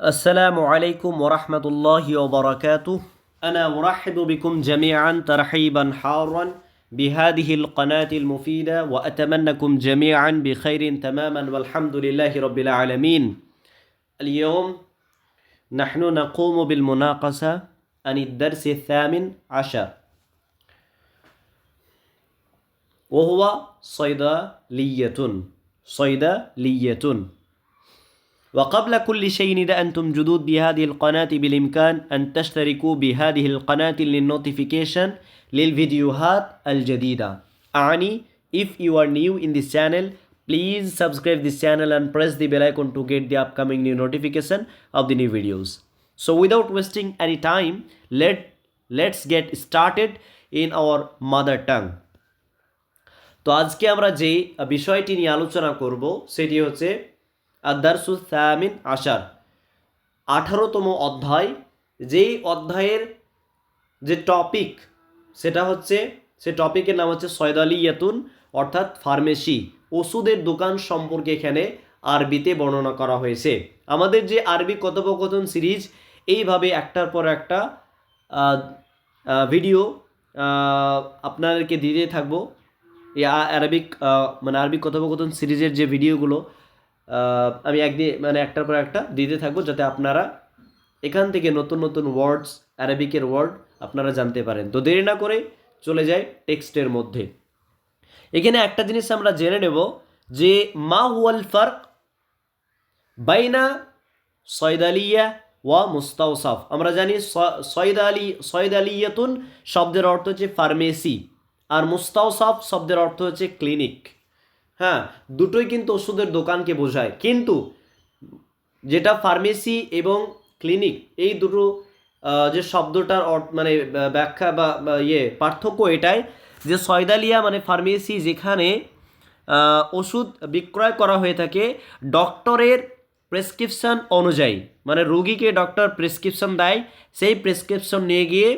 السلام عليكم ورحمة الله وبركاته. أنا أرحب بكم جميعا ترحيبا حارا بهذه القناة المفيدة وأتمنىكم جميعا بخير تماما والحمد لله رب العالمين. اليوم نحن نقوم بالمناقشة عن الدرس الثامن عشر. وهو صيدلية صيدلية. وقبل كل شيء إذا أنتم جدود بهذه القناة بالإمكان أن تشتركوا بهذه القناة للنوتيفيكيشن للفيديوهات الجديدة أعني if you are new in this channel please subscribe this channel and press the bell icon to get the upcoming new notification of the new videos so without wasting any time let let's get started in our mother tongue তো আজকে আমরা যেই বিষয়টি নিয়ে আলোচনা করব সেটি হচ্ছে আদারসু সামিন আশার। আঠারোতম অধ্যায়, যেই অধ্যায়ের যে টপিক, সেটা হচ্ছে, সে টপিকের নাম হচ্ছে সয়দালি ইয়াতুন অর্থাৎ ফার্মেসি। ওষুধের দোকান সম্পর্কে এখানে আরবিতে বর্ণনা করা হয়েছে। আমাদের যে আরবি কথোপকথন সিরিজ, এইভাবে একটার পর একটা ভিডিও আপনাদেরকে দিতে থাকব। এই আরবিক মানে আরবিক কথোপকথন সিরিজের যে ভিডিওগুলো আমি একদিন মানে একটার পর একটা দিতে থাকব যাতে আপনারা এখান থেকে নতুন নতুন ওয়ার্ডস অ্যারাবিকের ওয়ার্ড আপনারা জানতে পারেন। তো দেরি না করে চলে যায় টেক্সটের মধ্যে। এখানে একটা জিনিস আমরা জেনে নেব যে মা হুয়াল ফার্ক বাইনা সয়দালিয়া ওয়া মুস্তাউসাফ আমরা জানি সয়দালি, সয়দালিয়াতুন শব্দের অর্থ হচ্ছে ফার্মেসি আর মুস্তাউসাফ শব্দের অর্থ হচ্ছে ক্লিনিক হ্যাঁ দুটোই কিন্তু ওষুধের দোকানকে বোঝায়। কিন্তু যেটা ফার্মেসি এবং ক্লিনিক, এই দুটো যে শব্দটার মানে ব্যাখ্যা বা ইয়ে পার্থক্য এটাই যে সয়দালিয়া মানে ফার্মেসি যেখানে ওষুধ বিক্রয় করা হয়ে থাকে ডক্টরের প্রেসক্রিপশন অনুযায়ী। মানে রোগীকে ডক্টর প্রেসক্রিপশন দেয়, সেই প্রেসক্রিপশন নিয়ে গিয়ে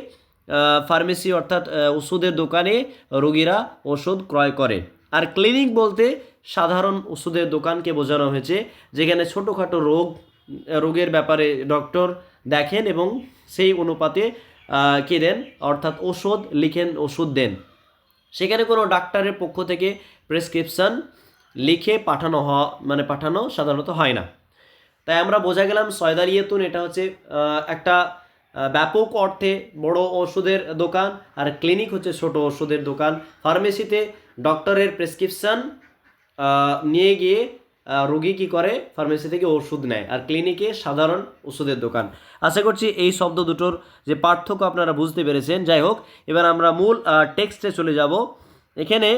ফার্মেসি অর্থাৎ ওষুধের দোকানে রোগীরা ওষুধ ক্রয় করে। আর ক্লিনিক বলতে সাধারণ ওষুধের দোকানকে বোঝানো হয়েছে, যেখানে ছোটোখাটো রোগ, রোগের ব্যাপারে ডক্টর দেখেন এবং সেই অনুপাতে কি দেন? অর্থাৎ ওষুধ লিখেন, ওষুধ দেন। সেখানে কোনো ডাক্তারের পক্ষ থেকে প্রেসক্রিপশন লিখে পাঠানো হওয়া মানে পাঠানো সাধারণত হয় না। তাই আমরা বোঝা গেলাম সয়দারিয়েতুন এটা হচ্ছে একটা ব্যাপক অর্থে বড় ওষুধের দোকান আর ক্লিনিক হচ্ছে ছোট ওষুধের দোকান। ফার্মেসিতে ডক্টরের প্রেসক্রিপশন নিয়ে গিয়ে রোগী কী করে? ফার্মেসি থেকে ওষুধ নেয় আর ক্লিনিকে সাধারণ ওষুধের দোকান। আশা করছি এই শব্দ দুটোর যে পার্থক্য আপনারা বুঝতে পেরেছেন। যাই হোক, এবার আমরা মূল টেক্সটে চলে যাব। এখানে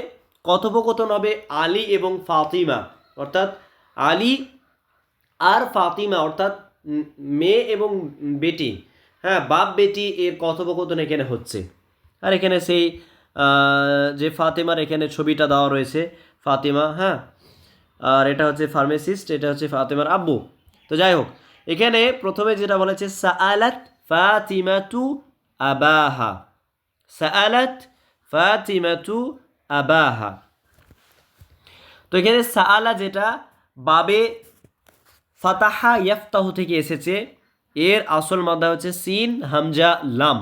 কথোপকথন হবে আলী এবং ফাতিমা। অর্থাৎ আলী আর ফাতিমা, অর্থাৎ মেয়ে এবং বেটি। হ্যাঁ বাপ বেটি এর কথোপকথন এখানে হচ্ছে। আর এখানে সেই যে ফাতেমার এখানে ছবিটা দেওয়া রয়েছে, ফাতেমা হ্যাঁ? আর এটা হচ্ছে ফার্মেসিস্ট, এটা হচ্ছে ফাতেমার আব্বু। তো যাই হোক, এখানে প্রথমে যেটা বলেছে, সাআলাত ফাতিমাতু আবাহা। সাআলাত ফাতিমাতু আবাহা। তো এখানে সাআলা যেটা, বাবে ফাতাহা ইয়াফতাহু থেকে এসেছে। এর আসল মাদা হচ্ছে সিন, হামজা, লাম।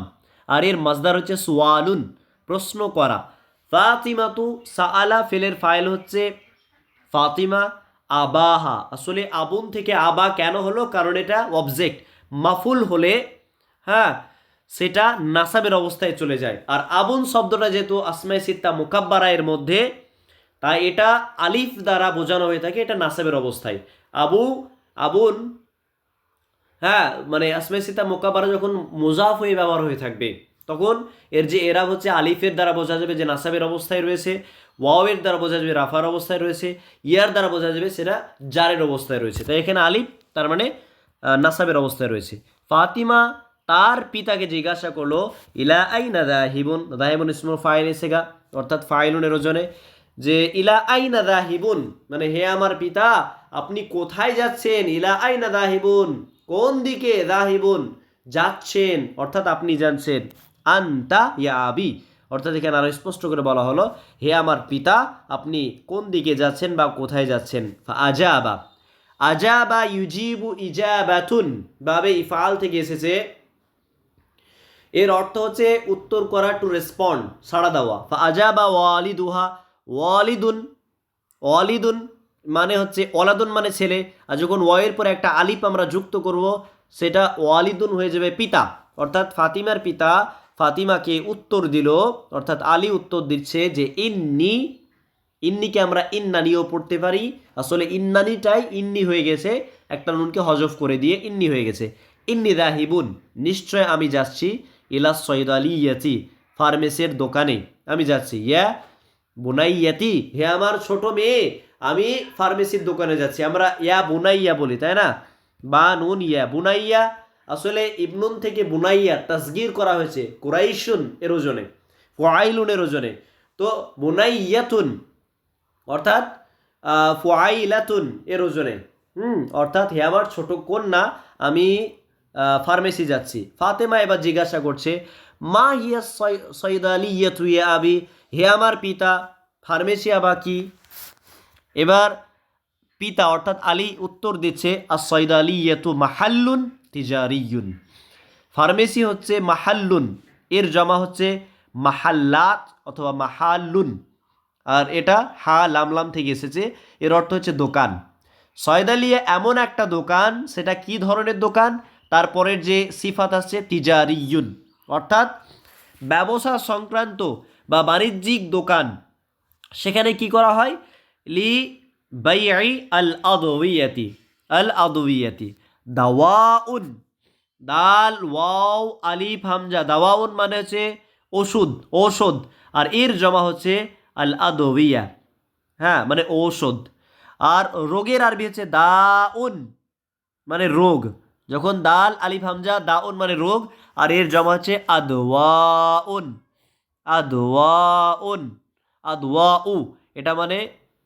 আর এর মাজদার হচ্ছে সুয়ালুন। প্রশ্ন করা, ফাতিমাতু সাআলা ফেলের ফাইল হচ্ছে ফাতিমা আবাহা। আসলে আবুন থেকে আবা কেন হলো? কারণ এটা অবজেক্ট মাফুল হলে হ্যাঁ সেটা নাসাবের অবস্থায় চলে যায়। আর আবুন শব্দটা যেহেতু আসমাই সিত্তা মুকাব্বারা এর মধ্যে, তাই এটা আলিফ দ্বারা বোঝানো হয়ে থাকে, এটা নাসাবের অবস্থায়। আবু, আবুন হ্যাঁ মানে আসমাই সিতা মোকাবারা যখন মোজাফ হয়ে ব্যবহার হয়ে থাকবে, তখন এর যে এরাব হচ্ছে আলিফের দ্বারা বোঝা যাবে যে নাসাবের অবস্থায় রয়েছে, ওয়াওয়ের দ্বারা বোঝা যাবে রাফার অবস্থায় রয়েছে, ইয়ার দ্বারা বোঝা যাবে সেটা জারের অবস্থায় রয়েছে। তাই এখানে আলিফ, তার মানে নাসাবের অবস্থায় রয়েছে। ফাতিমা তার পিতাকে জিজ্ঞাসা করল, ইলা আই না দাহিবুন? দাহিবুন ইসমুল ফাইল এসেগা অর্থাৎ ফাইলুনের ওজনে, যে ইলা আই না দাহিবুন? মানে হে আমার পিতা, আপনি কোথায় যাচ্ছেন? ইলা আই না দাহিবুন? কোন দিকে দাহিবুন? যাচ্ছেন, অর্থাৎ আপনি যাচ্ছেন। আন্তা ইয়া আবি। অর্থাৎ এখানে আরও স্পষ্ট করে বলা হলো, হে আমার পিতা, আপনি কোন দিকে যাচ্ছেন বা কোথায় যাচ্ছেন? আজা আবা আজাবা ইউজিবু ইজাবাতুন। বাবে ইফাল থেকে এসেছে। এর অর্থ হচ্ছে উত্তর করা টু রেসপন্ড সাড়া দেওয়া। আজাবা ওয়ালিদুহা। ওয়ালিদুন ওয়ালিদুন মানে হচ্ছে ওয়ালাদুন মানে ছেলে, আর যখন ওয়ের পরে একটা আলিফ আমরা যুক্ত করব, সেটা ওয়ালিদুন হয়ে যাবে পিতা। অর্থাৎ ফাতিমার পিতা ফাতিমাকে উত্তর দিল, অর্থাৎ আলী উত্তর দিচ্ছে যে ইন্নি, ইন্নিকে আমরা ইন্নানিও পড়তে পারি। আসলে ইন্নানিটাই ইন্নি হয়ে গেছে, একটা নুনকে হজফ করে দিয়ে ইন্নি হয়ে গেছে। ইন্নি রাহিবুন নিশ্চয় আমি যাচ্ছি ইলা সৈদ আলী ইয়াতি ফার্মেসির দোকানে, আমি যাচ্ছি। ইয়া বোনাই ইয়াতি হে আমার ছোট মেয়ে আমি ফার্মেসির দোকানে যাচ্ছি, আমরা ইয়া বুনাইয়া বলি, তাই না? বা নুন ইয়া, বুনাইয়া, আসলে ইবনুন থেকে বুনাইয়া তাসগির করা হয়েছে কুরাইশুন এর ওজনে, ফোয়াইলুন এর ওজনে। তো বুনাইয়াতুন, অর্থাৎ ফোয়াইলাতুন এর ওজনে। হুম, অর্থাৎ হে আমার ছোট কন্যা, আমি ফার্মেসি যাচ্ছি। ফাতেমা এবার জিজ্ঞাসা করছে, মা হিয়া সৈদ আলী ইয়াতু ইয়া আবি? হে আমার পিতা ফার্মেসি আবা কি? এবার পিতা অর্থাৎ আলী উত্তর দিচ্ছে আসৈদ আলী ইয়াতু মাহাল্লুন তিজারিয়ুন ফার্মেসি হচ্ছে মাহাল্লুন, এর জমা হচ্ছে মাহাল্লাত অথবা মাহাল্লুন। আর এটা হা লামলাম থেকে এসেছে, এর অর্থ হচ্ছে দোকান। সয়দালিয়া এমন একটা দোকান, সেটা কি ধরনের দোকান? তারপরের যে সিফাত আসছে তিজারিয়ুন অর্থাৎ ব্যবসা সংক্রান্ত বা বাণিজ্যিক দোকান। সেখানে কি করা হয়? লি বাইআই আল আদবিয়াতি আল আদবিয়াতি দাওয়াউন দাল ওয়াও আলিফ হামজা দাওয়াউন মানে হচ্ছে ওষুধ ঔষধ। আর এর জমা হচ্ছে আল আদবিয়া হ্যাঁ মানে ঔষধ। আর রোগের আরবি হচ্ছে দাউন মানে রোগ। যখন দাল, আলিফ, হামজা, দাউন মানে রোগ, আর এর জমা হচ্ছে আদওয়াউন। আদওয়াউন, আদওয়াউ, এটা মানে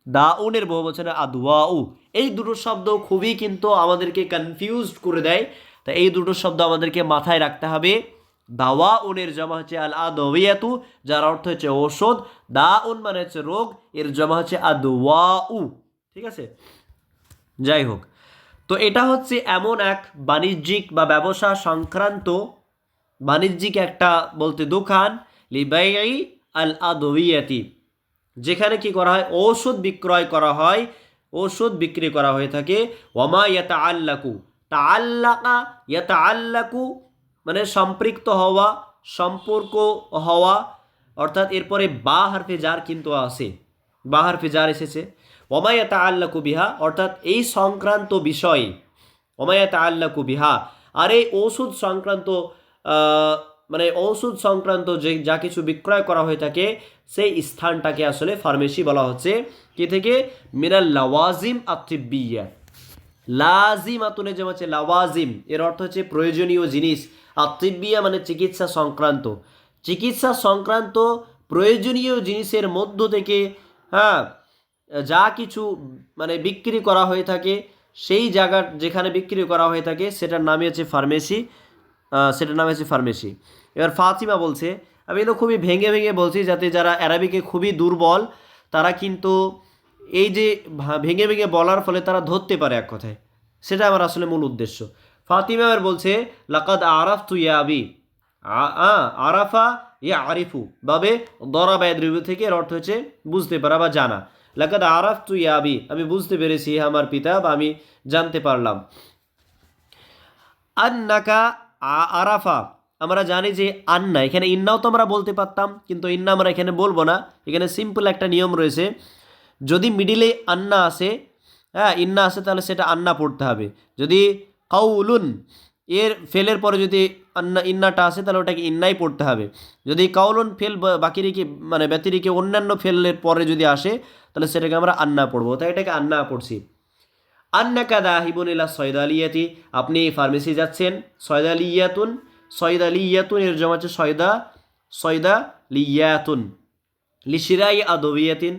দাউনের বহু বচনে আদওয়াউ, এই দুটো শব্দ খুবই কিন্তু আমাদেরকে কনফিউজড করে দেয়। তা এই দুটো শব্দ আমাদেরকে মাথায় রাখতে হবে। দাওয়া উনের জমা হচ্ছে আল আদবিয়াতু যার অর্থ হচ্ছে ঔষধ। দা উন মানে হচ্ছে রোগ, এর জমা হচ্ছে আদওয়াউ। ঠিক আছে? যাই হোক। তো এটা হচ্ছে এমন এক বাণিজ্যিক বা ব্যবসা সংক্রান্ত, বাণিজ্যিক একটা বলতে দোকান লিবাই আল আদবিয়াতি যেখানে কি করা হয়? ঔষধ বিক্রয় করা হয়। ঔষধ বিক্রি করা হয়ে থাকে। ওমা ইয়াতা আল্লাকু তা আল্লাকা ইয়াতা আল্লাকু মানে সম্পৃক্ত হওয়া, সম্পর্ক হওয়া, অর্থাৎ এরপরে বা হারফে কিন্তু আসে বা হারফে এসেছে। ওমায়াতা আল্লাহ কুবিহা অর্থাৎ এই সংক্রান্ত বিষয়ে ওমায়াতা আল্লাহ কুবিহা আর এই ওষুধ সংক্রান্ত মানে ওষুধ সংক্রান্ত যে, যা কিছু বিক্রয় করা হয়ে থাকে, সেই স্থানটাকে আসলে ফার্মেসি বলা হচ্ছে। কি থেকে? মিনাল লাওয়াজিম আতিবিয়া লাজিম আতুনে যেমন হচ্ছে লাওয়াজিম। এর অর্থ হচ্ছে প্রয়োজনীয় জিনিস। আতিবিয়া মানে চিকিৎসা সংক্রান্ত। চিকিৎসা সংক্রান্ত প্রয়োজনীয় জিনিসের মধ্য থেকে হ্যাঁ যা কিছু মানে বিক্রি করা হয়ে থাকে, সেই জায়গা যেখানে বিক্রি করা হয়ে থাকে, সেটার নামই হচ্ছে ফার্মেসি। সেটার নাম হচ্ছে ফার্মেসি। এবার ফাতিমা বলছে আমি এগুলো খুবই ভেঙে ভেঙে বলছি যাতে যারা অ্যারাবিকে খুবই দুর্বল তারা কিন্তু এই যে ভেঙে ভেঙে বলার ফলে তারা ধরতে পারে এক কথায়। সেটা আমার আসলে মূল উদ্দেশ্য। ফাতিমা এবার বলছে লাকাদ আরাফ তু ইয়া আবি। আ- আ, আরাফা ইয়া আরিফু। বাবে দরা ব্যদ্রিবু থেকে এর অর্থ হচ্ছে বুঝতে পারা বা জানা। লাকাদ আরাফ তু ইয়া আবি। আমি বুঝতে পেরেছি আমার পিতা বা আমি জানতে পারলাম। আন্নাকা আরাফা, আমরা জানি যে আন্না, এখানে ইন্নাও তো আমরা বলতে পারতাম, কিন্তু ইন্না আমরা এখানে বলব না। এখানে সিম্পল একটা নিয়ম রয়েছে, যদি মিডিলে আন্না আসে হ্যাঁ ইন্না আসে তাহলে সেটা আন্না পড়তে হবে। যদি কাউলুন, এর ফেলের পরে যদি আন্না, ইন্নাটা আসে, তাহলে ওটাকে ইন্নাই পড়তে হবে। যদি কাউলুন ফেল বাকি রেখে মানে ব্যতিরিকে অন্যান্য ফেলের পরে যদি আসে, তাহলে সেটাকে আমরা আন্না পড়ব। তাই এটাকে আন্না পড়ছি। আন্নাকা দাহিবুন ইলা সয়দালিয়াতি। আপনি ফার্মেসি যাচ্ছেন, সয়দালিয়াতুন সয়দালিয়াতুন এর জমা হচ্ছে সয়দা সয়দা লিয়াতুন লিশিরাই আদবিয়াতিন,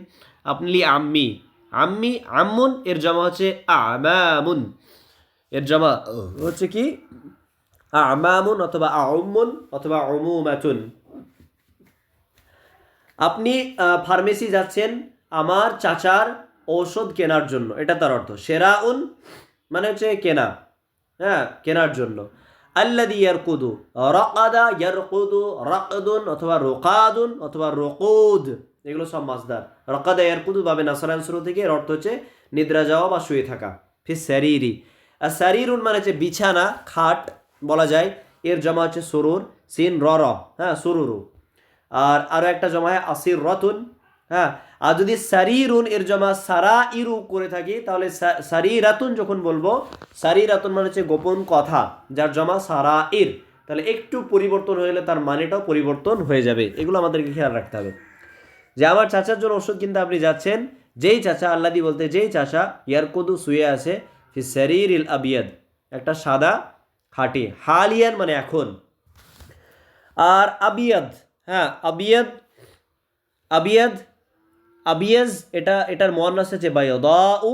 আপনি লি আম্মি আম্মি, আম্মুন এর জমা হচ্ছে আমামুন। এর জমা হচ্ছে কি? আমামুন অথবা আউমুন অথবা অমুমাতুন আপনি ফার্মেসি যাচ্ছেন, আমার চাচার ঔষধ কেনার জন্য, এটা তার অর্থ। সেরা উন মানে হচ্ছে কেনা হ্যাঁ কেনার জন্য। আল্লাদি ইয়ারকুদু রকাদা, ইয়ারকুদু রকদুন অথবা রোকাদুন অথবা রকুদ, এগুলো সব মাসদার রকাদা, ইয়ারকুদু বাবে নাসারান শুরু থেকে এর অর্থ হচ্ছে নিদ্রা যাওয়া বা শুয়ে থাকা ফির স্যারিরি আর স্যারিরুন মানে হচ্ছে বিছানা, খাট বলা যায়, এর জমা হচ্ছে সরুর, সিন র র হ্যাঁ সরুরু। আর আরও একটা জমা হয় আসির রতুন হ্যাঁ আর যদি সারিরুন এর জমা সারা ইরু করে থাকি, তাহলে সারিরাতুন যখন বলব, সারিরাতুন মানে হচ্ছে গোপন কথা, যার জমা সারা ইর তাহলে একটু পরিবর্তন হয়ে গেলে তার মানেটাও পরিবর্তন হয়ে যাবে। এগুলো আমাদেরকে খেয়াল রাখতে হবে। যে আমার চাচার জন্য ওষুধ কিনতে আপনি যাচ্ছেন, যেই চাচা আল্লাদি বলতে, যেই চাচা ইয়ারকুদু শুয়ে আছে, ফি শরীর ইল আবিয়াদ, একটা সাদা খাটি, হালিয়ান মানে এখন। আর আবিয়াদ হ্যাঁ আবিয়াদ আবিয়াদ আবিয়াজ, এটা, এটার মহানাস আছে বায়দাউ,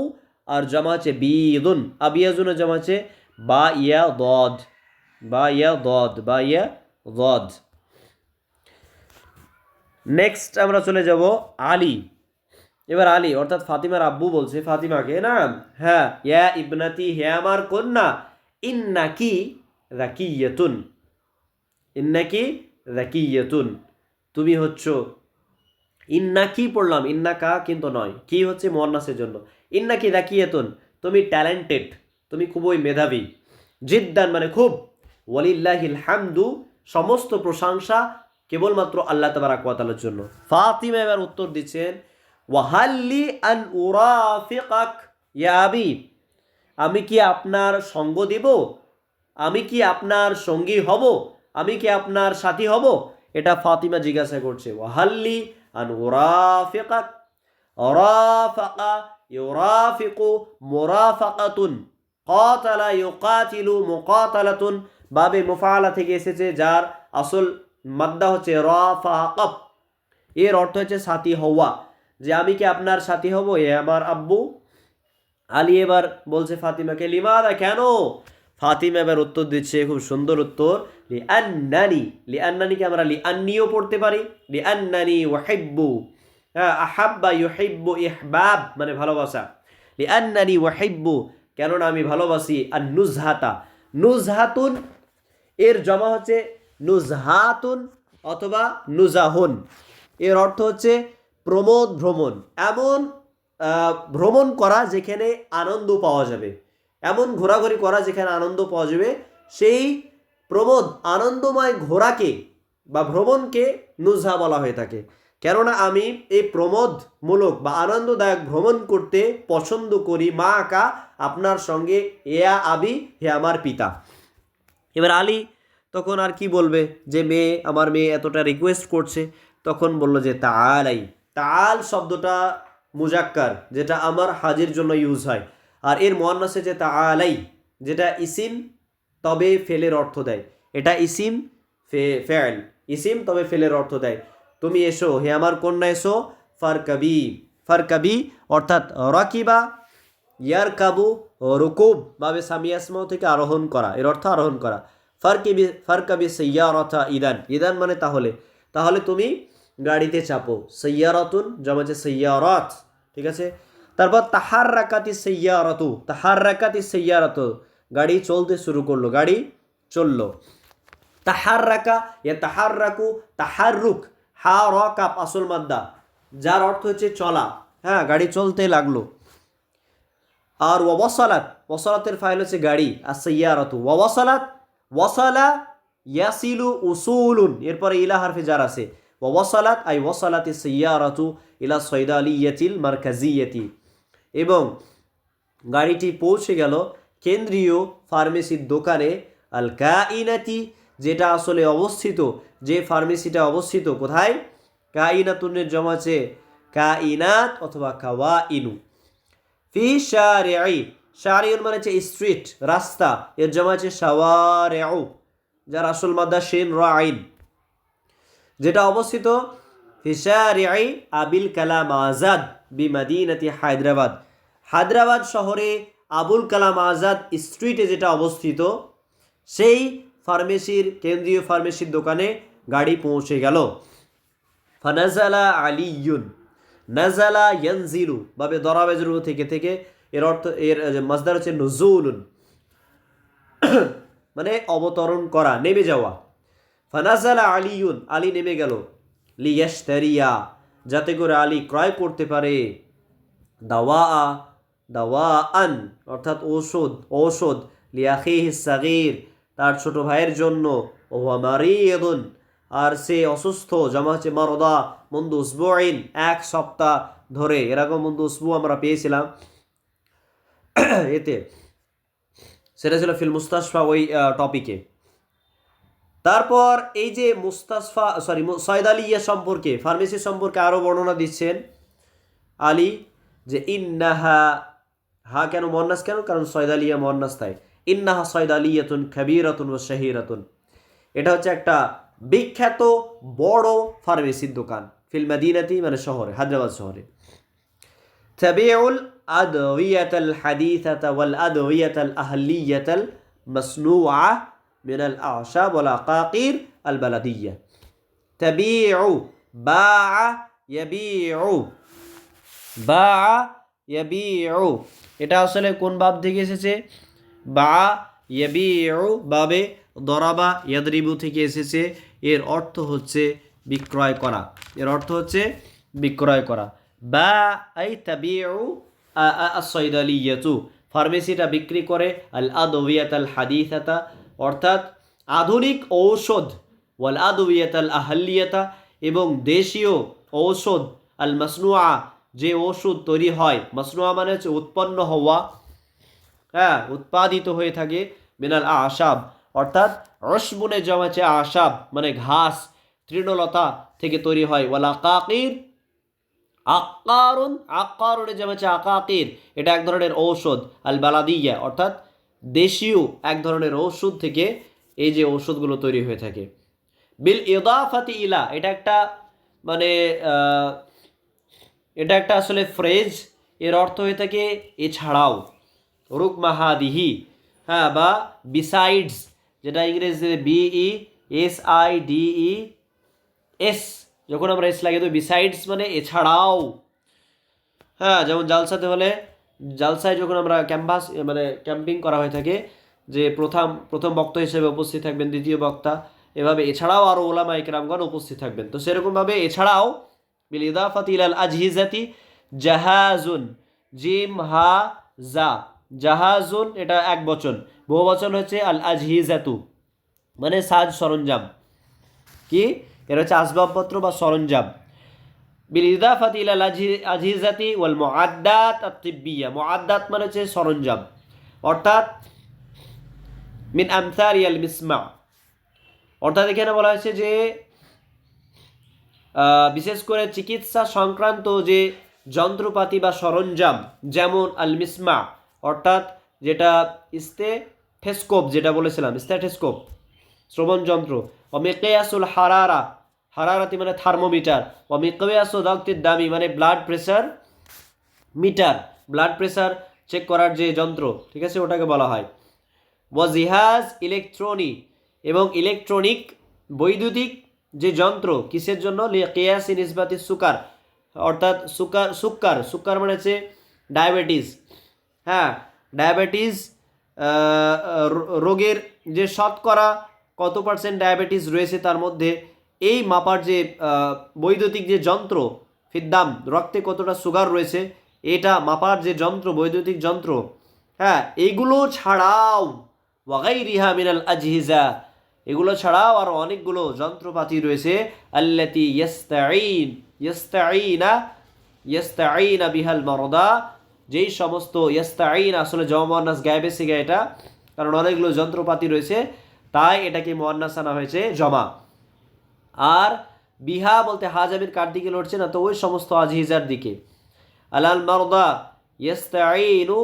আর জমা আছে বিদুন। আবিয়াজুনের জমা আছে বা ইয়া দদ বা ইয়া দদ বা ইয়া দদ নেক্সট আমরা চলে যাব আলী। এবার আলী, অর্থাৎ ফাতিমার আব্বু বলছে ফাতিমাকে, না? হ্যাঁ ইয়া ইবনাতি হে আমার কন্যা ইন্নাকি রাকিয়াতুন। ইন্নাকি রাকিয়াতুন। তুমি হচ্ছ ইন্না কি পড়লাম? ইন্না কা কিন্তু নয়। কি হচ্ছে মোয়ান্নাসের জন্য? ইন্না কি রাকিয়াতুন তুমি ট্যালেন্টেড তুমি খুবই মেধাবী। জিদ্দান মানে খুব। ওয়ালিল্লাহিল হামদু, সমস্ত প্রশংসা কেবলমাত্র আল্লাহ তাবারাকাতালার জন্য। ফাতিমা এবার উত্তর দিচ্ছেন, ওয়াহাল্লি আন উরাফিকাক ইয়া আবি। আমি কি আপনার সঙ্গ দিব? আমি কি আপনার সঙ্গী হব? আমি কি আপনার সাথী হব? এটা ফাতিমা জিজ্ঞাসা করছে, ওয়াহাল্লি আন উরাফিকাক রাফাকা ইউরাফিকু মুরাফাকাতুন কাতালা ইউকাতিলু মুকাতালাতুন বাবে মুফাআলা থেকে এসেছে যার আসল মাদ্দা হচ্ছে রাফাকাব। এর অর্থ হচ্ছে সাথী হওয়া। যে আমি কি আপনার সাথী হব? এ আমার আব্বু। আলী এবার বলছে ফাতিমাকে, লিমাদা কেন? ফাতিমা এবার উত্তর দিচ্ছে, খুব সুন্দর উত্তর লি আন্নানি লি আন্নানিকে আমরা লি আন্নিও পড়তে পারি লি আন্নানি ওয়াহিব্বু হ্যাঁ আহাব্বা ইউহিব্বু ইহবাব মানে ভালোবাসা লি আন্নানি ওয়াহিব্বু কেননা আমি ভালোবাসি আর নুজহাতা নুজহাতুন, এর জমা হচ্ছে নুজহাতুন অথবা নুজাহুন, এর অর্থ হচ্ছে প্রমোদ ভ্রমণ, এমন ভ্রমণ করা যেখানে আনন্দ পাওয়া যাবে। এমন ঘোরাঘুরি করা যেখানে আনন্দ পাওয়া যাবে, সেই প্রমোদ আনন্দময় ঘোরাকে বা ভ্রমণকে নুজহা বলা হয়ে থাকে। কেননা আমি এই প্রমোদমূলক বা আনন্দদায়ক ভ্রমণ করতে পছন্দ করি, মা আকা আপনার সঙ্গে এয়া আবি, হে আমার পিতা। এবার আলী তখন আর কি বলবে? যে মেয়ে, আমার মেয়ে এতটা রিকোয়েস্ট করছে। তখন বলল যে তালাই তাল শব্দটা মুজাক্কার, যেটা আমার হাজির জন্য ইউজ হয়। আর এর মহান্নাসে যে তা আলাই যেটা ইসিম তবে ফেলের অর্থ দেয়। এটা ইসিম ফে ফেল ইসিম তবে ফেলের অর্থ দেয়। তুমি এসো, হে আমার কন্যা এসো ফার কবি ফার কবি অর্থাৎ রকিবা ইয়ার কাবু রুকুব বাবে সামিয়াসমাও থেকে আরোহণ করা। এর অর্থ আরোহণ করা। ফারকিবি, ফারকাবি সৈয়ারথা ইদান। ইদান মানে তাহলে। তাহলে তুমি গাড়িতে চাপো। সৈয়ারতুন জমাছে সৈয়ারত, ঠিক আছে? তারপর তাহার রাকাতি সৈয়ারতু তাহার রাকাতি সৈয়ারত। গাড়ি চলতে শুরু করল, গাড়ি চলল। তাহার রাকা এ তাহার রাকু তাহার রুক হা র কাপ আসল মাদ্দা। যার অর্থ হচ্ছে চলা। হ্যাঁ গাড়ি চলতে লাগল। আর ওয়াসালাত, ওয়াসালাতের ফাইল হচ্ছে গাড়ি, আর সৈয়ারতু। ওয়াসালাত, ওয়াসালা ইয়াসিলু উসুলুন, এরপরে ইলা হারফে যার আছে। ওয়াসালাত, আই ওয়াসালাতি সৈয়ারতু ইলা সৈদালিয়াতিল মার্কাজিয়াতি। এবং গাড়িটি পৌঁছে গেল কেন্দ্রীয় ফার্মেসির দোকানে আল কাইনাতি যেটা আসলে অবস্থিত, যে ফার্মেসিটা অবস্থিত কোথায়? কাইনাতুনের জমাছে কাইনাত অথবা কাওয়া ইনু ফি শারিআই শারিউন মানে হচ্ছে স্ট্রিট রাস্তা। এর জমা শাওয়ারিউ, যার আসল মাদ্দা শিন র আইন যেটা অবস্থিত, ফি শারিআই আবিল কালাম আজাদ বি মাদিনাতি হায়দ্রাবাদ। হায়দ্রাবাদ শহরে আবুল কালাম আজাদ স্ট্রিটে যেটা অবস্থিত, সেই ফার্মেসির, কেন্দ্রীয় ফার্মেসির দোকানে গাড়ি পৌঁছে গেল। ফানাজালা আলিয়ুন, নাজালা ইয়ানজিলু, বাবে দরাবেজরু থেকে থেকে এর অর্থ, এর মাজদার হচ্ছে নজুলুন। মানে অবতরণ করা, নেমে যাওয়া। ফানাজালা আলিউন আলী নেমে গেল। লিয়াশতারিয়া, যাতে করে আলী ক্রয় করতে পারে। দাওয়া দাওয়া আন অর্থাৎ ঔষধ ঔষধ, লিয়াখিহ সাগির, তার ছোট ভাইয়ের জন্য ওহা মারিয়দুন আর সে অসুস্থ জমা হচ্ছে মারদা, মন্দু উসবুইন, এক সপ্তাহ ধরে, এরকম মন্দু উসবু আমরা পেয়েছিলাম। এতে, সেটা ছিল ফিল মুস্তাসফা ওই টপিকে তারপর এই যে মুস্তাসফা সরি সয়দ আলী ইয়া সম্পর্কে ফার্মেসি সম্পর্কে আরও বর্ণনা দিচ্ছেন আলী, যে ইন্নাহা হা কেন মন্নাস কেন কারণ সয়দালিয়া মন্নাস তাই ইন্নাহা সয়দালিয়াতুন খাবিরাতুন ও শাহিরাতুন এটা হচ্ছে একটা বিখ্যাত বড় ফার্মেসির দোকান ফিল মাদিনাতি মানে শহরে হায়দ্রাবাদ শহরে তাবিউল আদওয়াতাল হাদিসাতা ওয়াল আদওয়াতাল আহলিয়াতাল মাসনুআ মিনাল আশাব ওয়াল আকাকির আল বালাদিয়া তাবিউ বাআ ইয়াবিউ বাআ ইয়াবিউ। এটা আসলে কোন ভাব থেকে এসেছে? বা ইয়াবিউ বাবে দরাবা ইয়াদরিবু থেকে এসেছে। এর অর্থ হচ্ছে বিক্রয় করা। এর অর্থ হচ্ছে বিক্রয় করা। বা আই তাবিউ সৈদালিয়াতু ফার্মেসিটা বিক্রি করে আল আদবিয়াত আল হাদিসাতা। অর্থাৎ আধুনিক ঔষধ। ওয়াল আদবিয়াত আল আহলিয়াতা। এবং দেশীয় ঔষধ আল মাসনুয়া যে ওষুধ তৈরি হয় মাসনুয়া মানে হচ্ছে উৎপন্ন হওয়া হ্যাঁ উৎপাদিত হয়ে থাকে মিনাল আশাব। অর্থাৎ রসমুনে জমাচ্ছে আশাব মানে ঘাস, তৃণলতা থেকে তৈরি হয়। ওয়ালা কাকির আকারুন আকারুনে জমাচ্ছে আকাকির। এটা এক ধরনের ঔষধ, আল বালাদিয়া। অর্থাৎ দেশীয় এক ধরনের ঔষধ থেকে এই যে ঔষধগুলো তৈরি হয়ে থাকে। বিল ইদাফাতি ইলা, এটা একটা মানে এটা একটা আসলে ফ্রেজ এর অর্থ হয়ে থাকে এছাড়াও রুক মাহাদিহি হ্যাঁ বা বিসাইডস যেটা ইংরেজিতে B E S I D E S যখন আমরা এস লাগিয়ে তো বিসাইডস মানে এছাড়াও হ্যাঁ যেমন জালসাতে হলে, জালসায় যখন আমরা ক্যাম্পাস মানে ক্যাম্পিং করা হয়ে থাকে, যে প্রথম প্রথম বক্তা হিসেবে উপস্থিত থাকবেন, দ্বিতীয় বক্তা, এভাবে এছাড়াও আরও ওলামা ইকরামগণ উপস্থিত থাকবেন। তো সেরকমভাবে এছাড়াও বিল ইদাফাত ইলাল আজহিজাতি জাহাজুন জিম হা জা জাহাজুন এটা এক বচন। বহু বচন হচ্ছে আল আজহিজাতু। মানে সাজ সরঞ্জাম। কি? এটা হচ্ছে আসবাবপত্র বা সরঞ্জাম। বিল ইদাফাত ইলাল আজহিজাতি ওয়াল মুআদ্দাত আত-তিব্বিয়া। মুআদ্দাত মানে হচ্ছে সরঞ্জাম। অর্থাৎ মিন আমসার ইয়াল মিসমা। অর্থাৎ এখানে বলা হয়েছে যে বিশেষ করে চিকিৎসা সংক্রান্ত যে যন্ত্রপাতি বা সরঞ্জাম, যেমন আলমিসমা, অর্থাৎ যেটা ইস্তেথেস্কোপ যেটা বলেছিলাম ইস্তেথেস্কোপ শ্রবণ যন্ত্র অমিকেয়াসুল হারারা, হারারাতি মানে থার্মোমিটার অমিকেয়াসু দক্তির দামি মানে blood pressure meter blood pressure check করার যে যন্ত্র, ঠিক আছে, ওটাকে বলা হয়। ওয়াজিহাজ ইলেকট্রনি এবং ইলেকট্রনিক বৈদ্যুতিক যে যন্ত্র কিসের জন্য? কেয়াসি নিসবাতি সুকার। অর্থাৎ সুকার, সুক্কার। সুক্কার মানে হচ্ছে ডায়াবেটিস। হ্যাঁ ডায়াবেটিস রোগের যে শতকরা কত পার্সেন্ট ডায়াবেটিস রয়েছে তার মধ্যে এই মাপার যে বৈদ্যুতিক যে যন্ত্র ফিদ্দাম রক্তে কতটা সুগার রয়েছে, এটা মাপার যে যন্ত্র, বৈদ্যুতিক যন্ত্র হ্যাঁ এইগুলো ছাড়াও ওয়াগাই রিহা মিনাল আজহিজা এগুলো ছাড়াও আরও অনেকগুলো যন্ত্রপাতি রয়েছে। আল্লাতি ইয়াস্তাইন বিহাল মরদা। যেই সমস্ত ইয়াস্তাইন আসলে জমান্নাস গায়েবে সিগা এটা, কারণ অনেকগুলো যন্ত্রপাতি রয়েছে, তাই এটাকে মোয়ান্নাস আনা হয়েছে জমা। আর বিহা বলতে হাজামির কার দিকে লড়ছে না, তো ওই সমস্ত আজহিজার দিকে। আলাল মারদা ইয়াস্তাইনু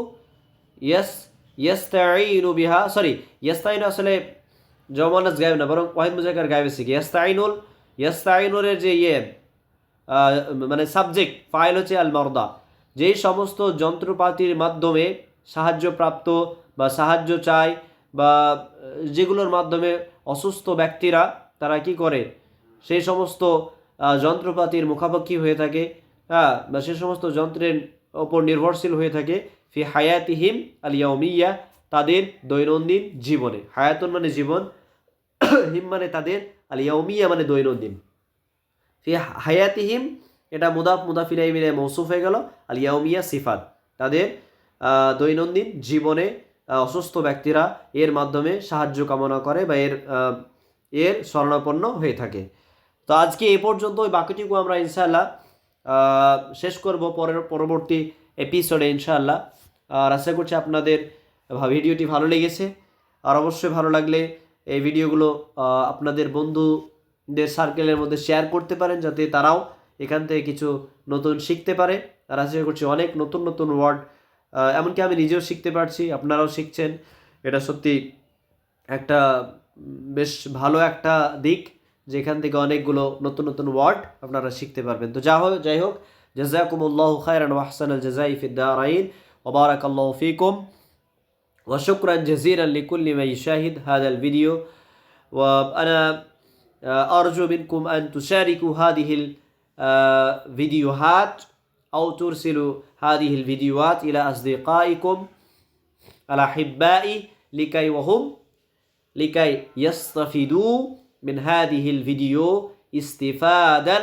ইয়াস ইয়াস্তাইনু বিহা, সরি ইয়াস্তাইনু আসলে জমানাস গায়েব না, বরং ওয়াহিদ মুজাকার গায়েবে শিখে ইয়াস্তাইনুল ইয়াস্তাইনুরের যে ইয়ে মানে সাবজেক্ট ফাইল হচ্ছে আল মারদা যেই সমস্ত যন্ত্রপাতির মাধ্যমে সাহায্যপ্রাপ্ত বা সাহায্য চায় বা, যেগুলোর মাধ্যমে অসুস্থ ব্যক্তিরা, তারা কি করে? সেই সমস্ত যন্ত্রপাতির মুখাপেক্ষি হয়ে থাকে হ্যাঁ বা সে সমস্ত যন্ত্রের ওপর নির্ভরশীল হয়ে থাকে, ফি হায়াতিহিম আল ইয়াউমিয়া তাদের দৈনন্দিন জীবনে। হায়াতুন মানে জীবন হিম মানে তাদের আল ইয়াউমিয়া মানে দৈনন্দিন। ফি হায়াতিহিম, এটা মুদাফ মুদাফিলাই মিলে মৌসুফ হয়ে গেল আল ইয়াউমিয়া সিফাত। তাদের দৈনন্দিন জীবনে অসুস্থ ব্যক্তিরা এর মাধ্যমে সাহায্য কামনা করে বা এর এর স্মরণাপন্ন হয়ে থাকে। তো আজকে এ পর্যন্ত ওই বাকিটুকু আমরা ইনশাআল্লাহ শেষ করব পরের, পরবর্তী এপিসোডে ইনশাআল্লাহ। আর আশা করছি আপনাদের ভিডিওটি ভালো লেগেছে। আর অবশ্যই ভালো লাগলে এই ভিডিওগুলো আপনাদের বন্ধুদের সার্কেলের মধ্যে শেয়ার করতে পারেন যাতে তারাও এখান থেকে কিছু নতুন শিখতে পারে। আর আশা করছি অনেক নতুন নতুন ওয়ার্ড এমনকি আমি নিজেও শিখতে পারছি, আপনারাও শিখছেন। এটা সত্যি একটা বেশ ভালো একটা দিক যেখান থেকে অনেকগুলো নতুন নতুন ওয়ার্ড আপনারা শিখতে পারবেন। তো যা হোক, যাই হোক জাজাকুমুল্লাহ খায়রান ওয়াহসান আল জাজাই ফিদ্দার আইন ওবারাকাল্লাহ ফিকুম। وشكرا جزيلا لكل من يشاهد هذا الفيديو. وأنا آه، أرجو منكم أن تشاركوا هذه الفيديوهات أو ترسلوا هذه الفيديوهات إلى أصدقائكم الأحباء لكي وهم لكي يستفيدوا من هذه الفيديو استفادا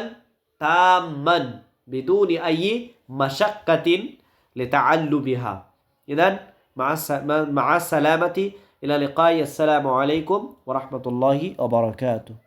تاما بدون أي مشقة لتعلمها. إذا مع السلامة إلى لقاء السلام عليكم ورحمة الله وبركاته.